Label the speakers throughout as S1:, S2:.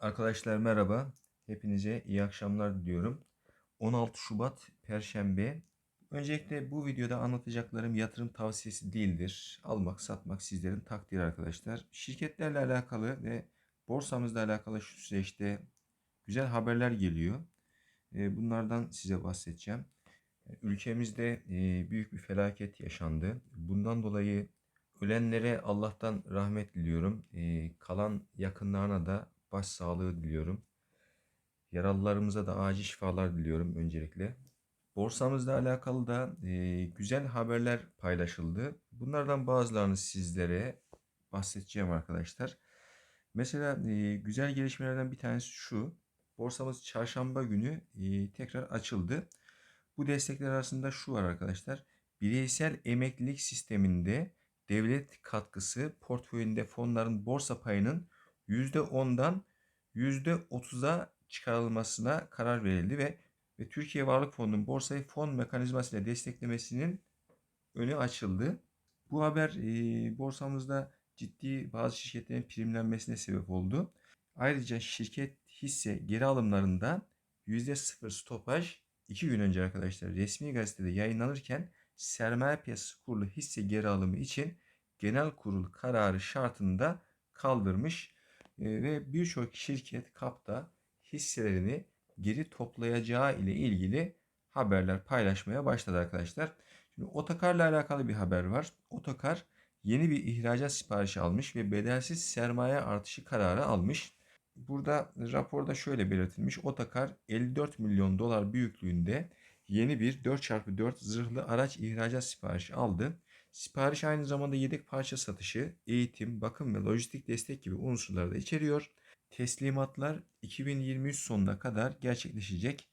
S1: Arkadaşlar merhaba. Hepinize iyi akşamlar diliyorum. 16 Şubat Perşembe. Öncelikle bu videoda anlatacaklarım yatırım tavsiyesi değildir. Almak, satmak sizlerin takdiri arkadaşlar. Şirketlerle alakalı ve borsamızla alakalı şu süreçte güzel haberler geliyor. E, Bunlardan size bahsedeceğim. Ülkemizde e, büyük bir felaket yaşandı. Bundan dolayı ölenlere Allah'tan rahmet diliyorum. E, Kalan yakınlarına da başsağlığı diliyorum. Yaralılarımıza da acil şifalar diliyorum öncelikle. Borsamızla alakalı da e, güzel haberler paylaşıldı. Bunlardan bazılarını sizlere bahsedeceğim arkadaşlar. Mesela e, güzel gelişmelerden bir tanesi şu. Borsamız çarşamba günü e, tekrar açıldı. Bu destekler arasında şu var arkadaşlar. Bireysel emeklilik sisteminde devlet katkısı portföyünde fonların borsa payının %10'dan %30'a çıkarılmasına karar verildi ve ve Türkiye Varlık Fonu'nun borsayı fon mekanizmasıyla desteklemesinin önü açıldı. Bu haber e, borsamızda ciddi bazı şirketlerin primlenmesine sebep oldu. Ayrıca şirket hisse geri alımlarında %0 stopaj 2 gün önce arkadaşlar resmi gazetede yayınlanırken sermaye piyasası kurulu hisse geri alımı için genel kurul kararı şartında kaldırmış ve birçok şirket kapta hisselerini geri toplayacağı ile ilgili haberler paylaşmaya başladı arkadaşlar. Şimdi otokarla alakalı bir haber var. Otokar yeni bir ihracat siparişi almış ve bedelsiz sermaye artışı kararı almış. Burada raporda şöyle belirtilmiş. Otokar 54 milyon dolar büyüklüğünde yeni bir 4x4 zırhlı araç ihracat siparişi aldı. Sipariş aynı zamanda yedek parça satışı, eğitim, bakım ve lojistik destek gibi unsurları da içeriyor. Teslimatlar 2023 sonuna kadar gerçekleşecek.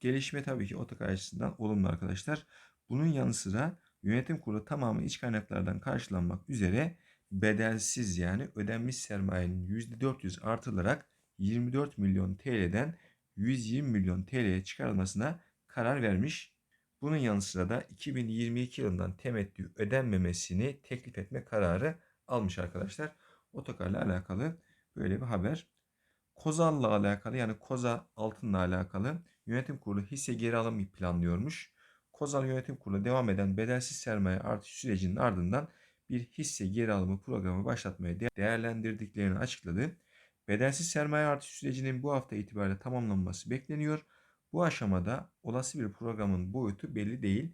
S1: Gelişme tabii ki otokar açısından olumlu arkadaşlar. Bunun yanı sıra yönetim kurulu tamamı iç kaynaklardan karşılanmak üzere bedelsiz yani ödenmiş sermayenin %400 artılarak 24 milyon TL'den 120 milyon TL'ye çıkarılmasına karar vermiş. Bunun yanı sıra da 2022 yılından temettü ödenmemesini teklif etme kararı almış arkadaşlar. Otokarla alakalı böyle bir haber. Kozal'la alakalı yani Koza altınla alakalı yönetim kurulu hisse geri alımı planlıyormuş. Kozal yönetim kurulu devam eden bedelsiz sermaye artış sürecinin ardından bir hisse geri alımı programı başlatmaya değerlendirdiklerini açıkladı. Bedelsiz sermaye artış sürecinin bu hafta itibariyle tamamlanması bekleniyor. Bu aşamada olası bir programın boyutu belli değil.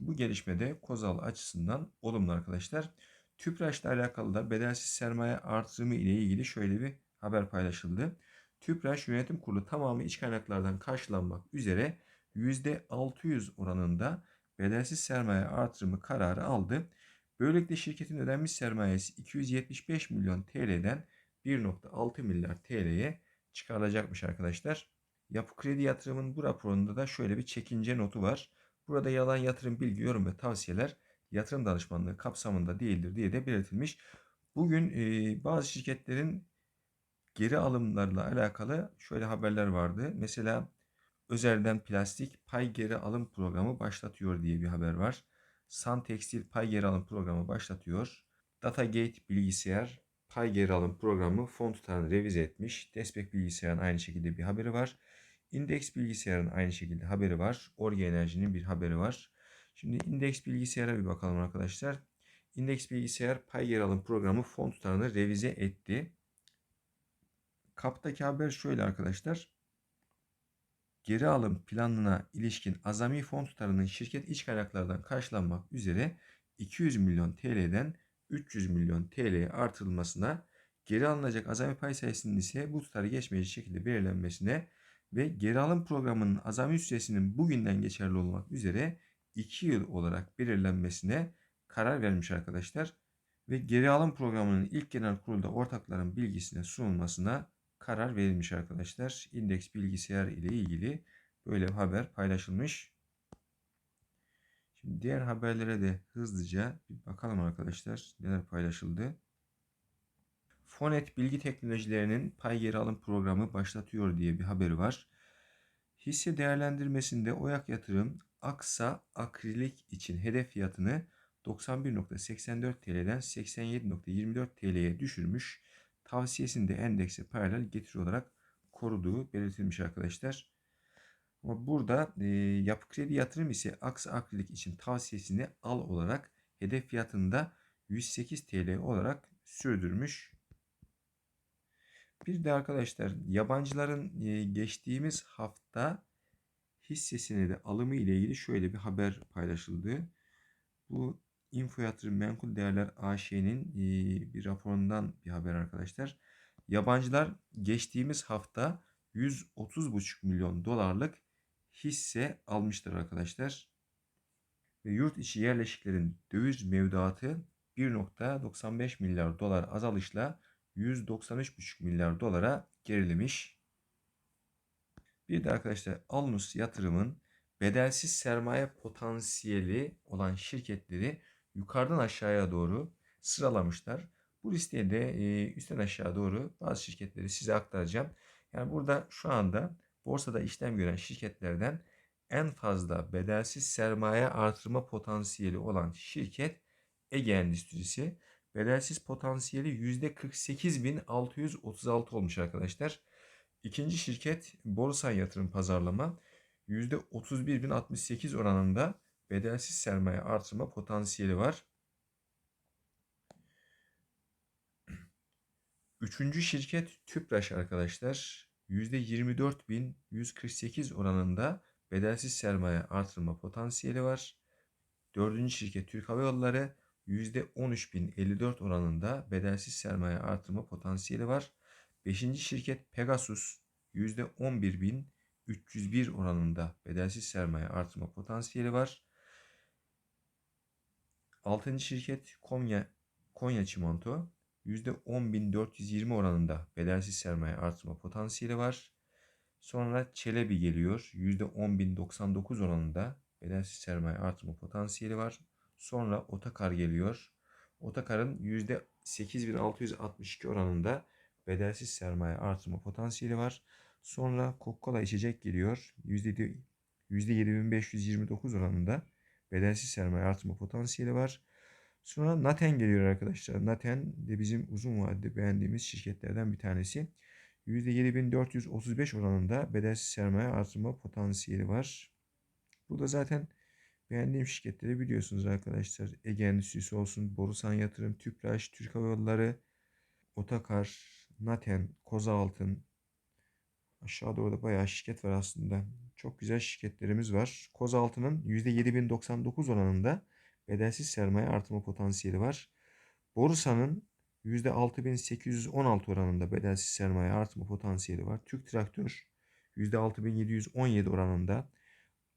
S1: Bu gelişmede Kozal açısından olumlu arkadaşlar. TÜPRAŞ ile alakalı da bedelsiz sermaye artırımı ile ilgili şöyle bir haber paylaşıldı. TÜPRAŞ Yönetim Kurulu tamamı iç kaynaklardan karşılanmak üzere %600 oranında bedelsiz sermaye artırımı kararı aldı. Böylelikle şirketin ödenmiş sermayesi 275 milyon TL'den 1.6 milyar TL'ye çıkarılacakmış arkadaşlar. Yapı Kredi Yatırım'ın bu raporunda da şöyle bir çekince notu var. Burada yalan yatırım bilgi, yorum ve tavsiyeler yatırım danışmanlığı kapsamında değildir diye de belirtilmiş. Bugün e, bazı şirketlerin geri alımlarla alakalı şöyle haberler vardı. Mesela Özer'den plastik pay geri alım programı başlatıyor diye bir haber var. Sun Tekstil pay geri alım programı başlatıyor. Datagate bilgisayar pay geri alım programı fon tutarını revize etmiş. Despek bilgisayarın aynı şekilde bir haberi var. Index bilgisayarın aynı şekilde haberi var. Orge Enerji'nin bir haberi var. Şimdi Index bilgisayara bir bakalım arkadaşlar. Index bilgisayar pay geri alım programı fon tutarını revize etti. Kaptaki haber şöyle arkadaşlar. Geri alım planına ilişkin azami fon tutarının şirket iç kaynaklardan karşılanmak üzere 200 milyon TL'den 300 milyon TL'ye artırılmasına, geri alınacak azami pay sayısının ise bu tutarı geçmeyecek şekilde belirlenmesine ve geri alım programının azami süresinin bugünden geçerli olmak üzere 2 yıl olarak belirlenmesine karar vermiş arkadaşlar. Ve geri alım programının ilk genel kurulda ortakların bilgisine sunulmasına karar verilmiş arkadaşlar. İndeks bilgisayar ile ilgili böyle bir haber paylaşılmış. Şimdi diğer haberlere de hızlıca bir bakalım arkadaşlar neler paylaşıldı. Fonet Bilgi Teknolojilerinin pay geri alım programı başlatıyor diye bir haberi var. Hisse değerlendirmesinde Oyak Yatırım Aksa Akrilik için hedef fiyatını 91.84 TL'den 87.24 TL'ye düşürmüş. Tavsiyesini de endekse paralel getiri olarak koruduğu belirtilmiş arkadaşlar. Ama burada e, yapı kredi yatırım ise aks akrilik için tavsiyesini al olarak hedef fiyatında 108 TL olarak sürdürmüş. Bir de arkadaşlar yabancıların e, geçtiğimiz hafta hissesini de alımı ile ilgili şöyle bir haber paylaşıldı. Bu Info Yatırım Menkul Değerler AŞ'nin e, bir raporundan bir haber arkadaşlar. Yabancılar geçtiğimiz hafta 130,5 milyon dolarlık hisse almıştır arkadaşlar. Ve yurt içi yerleşiklerin döviz mevduatı 1.95 milyar dolar azalışla 193,5 milyar dolara gerilemiş. Bir de arkadaşlar Alnus yatırımın bedelsiz sermaye potansiyeli olan şirketleri yukarıdan aşağıya doğru sıralamışlar. Bu listeye de e, üstten aşağı doğru bazı şirketleri size aktaracağım. Yani burada şu anda borsada işlem gören şirketlerden en fazla bedelsiz sermaye artırma potansiyeli olan şirket Ege Endüstrisi. Bedelsiz potansiyeli %48.636 olmuş arkadaşlar. İkinci şirket Borsan Yatırım Pazarlama %31.068 oranında bedelsiz sermaye artırma potansiyeli var. Üçüncü şirket Tüpraş arkadaşlar. %24.148 oranında bedelsiz sermaye artırma potansiyeli var. Dördüncü şirket Türk Hava Yolları %13.054 oranında bedelsiz sermaye artırma potansiyeli var. Beşinci şirket Pegasus %11.301 oranında bedelsiz sermaye artırma potansiyeli var. Altıncı şirket Konya, Konya Çimento %10.420 oranında bedelsiz sermaye artırma potansiyeli var. Sonra Çelebi geliyor. %10.099 oranında bedelsiz sermaye artırma potansiyeli var. Sonra Otakar geliyor. Otakar'ın %8.662 oranında bedelsiz sermaye artırma potansiyeli var. Sonra Coca-Cola içecek geliyor. %7.529 oranında bedelsiz sermaye artırma potansiyeli var. Sonra Naten geliyor arkadaşlar. Naten de bizim uzun vadede beğendiğimiz şirketlerden bir tanesi. %7435 oranında bedelsiz sermaye artırma potansiyeli var. Bu da zaten beğendiğim şirketleri biliyorsunuz arkadaşlar. Ege Endüstrisi olsun, Borusan Yatırım, Tüpraş, Türk Hava Yolları, Otakar, Naten, Kozaltın. Aşağıda orada bayağı şirket var aslında. Çok güzel şirketlerimiz var. Kozaltı'nın %7099 oranında bedelsiz sermaye artırma potansiyeli var. Borsa'nın %6816 oranında bedelsiz sermaye artırma potansiyeli var. Türk Traktör %6717 oranında.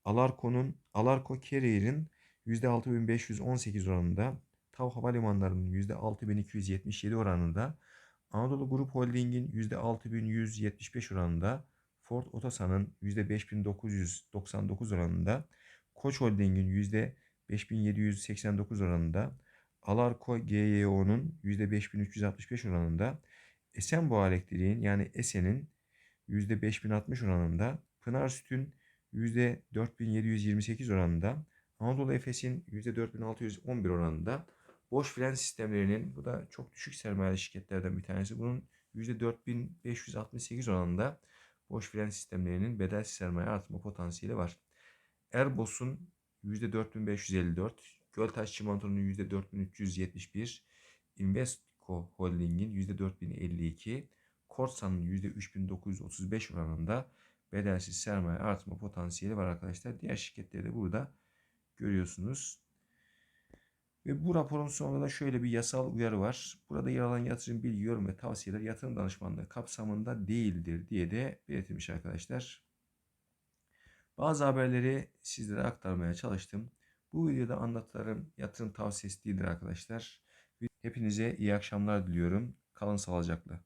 S1: Alarko'nun Alarko Carrier'in %6518 oranında. TAV Havalimanları'nın %6277 oranında. Anadolu Grup Holding'in %6175 oranında. Ford Otosan'ın %5999 oranında. Koç Holding'in %5789 oranında. Alarko GYO'nun %5365 oranında. Esenboğa Elektriğin yani Esen'in %5060 oranında. Pınar Süt'ün %4728 oranında. Anadolu Efes'in %4611 oranında. Boş fren sistemlerinin bu da çok düşük sermayeli şirketlerden bir tanesi. Bunun %4568 oranında boş fren sistemlerinin bedelsiz sermaye artma potansiyeli var. Erbos'un %4554, Göltaş Çimento'nun %4371, Invesco Holding'in %4052, Korsa'nın %3935 oranında bedelsiz sermaye artma potansiyeli var arkadaşlar. Diğer şirketleri de burada görüyorsunuz. Ve bu raporun sonunda da şöyle bir yasal uyarı var. Burada yer alan yatırım bilgi, yorum ve tavsiyeler yatırım danışmanlığı kapsamında değildir diye de belirtilmiş arkadaşlar. Bazı haberleri sizlere aktarmaya çalıştım. Bu videoda anlatılarım yatırım tavsiyesi değildir arkadaşlar. Hepinize iyi akşamlar diliyorum. Kalın sağlıcakla.